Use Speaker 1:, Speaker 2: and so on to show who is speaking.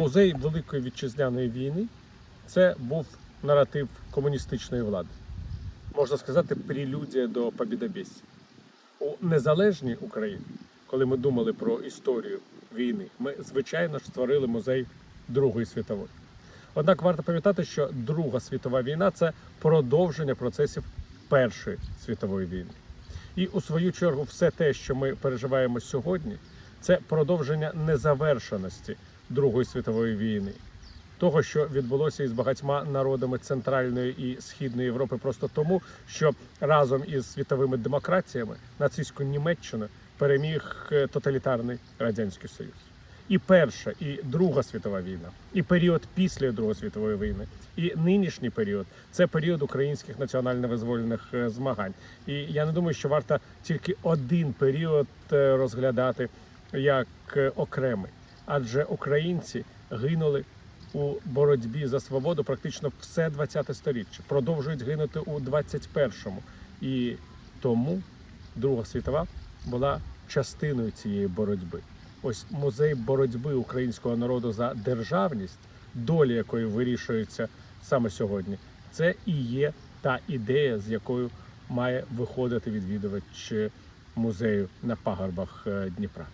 Speaker 1: Музей Великої вітчизняної війни це був наратив комуністичної влади. Можна сказати, прелюдія до побідобєсті. У незалежній Україні, коли ми думали про історію війни, ми звичайно ж створили музей Другої світової. Однак варто пам'ятати, що Друга світова війна це продовження процесів Першої світової війни. І у свою чергу, все те, що ми переживаємо сьогодні, це продовження незавершеності Другої світової війни, того, що відбулося із багатьма народами Центральної і Східної Європи, просто тому, що разом із світовими демократіями нацистську Німеччину переміг е, тоталітарний радянський Союз. І Перша, і Друга світова війна, і період після Другої світової війни, і нинішній період це період українських національно-визвольних е, змагань. І я не думаю, що варто тільки один період е, розглядати як окремий, адже українці гинули у боротьбі за свободу практично все 20-те сторіччя, продовжують гинути у 21-му. І тому Друга світова була частиною цієї боротьби. Ось музей боротьби українського народу за державність, долі якої вирішується саме сьогодні. Це і є та ідея, з якою має виходити відвідувач музею на пагорбах е, Дніпра.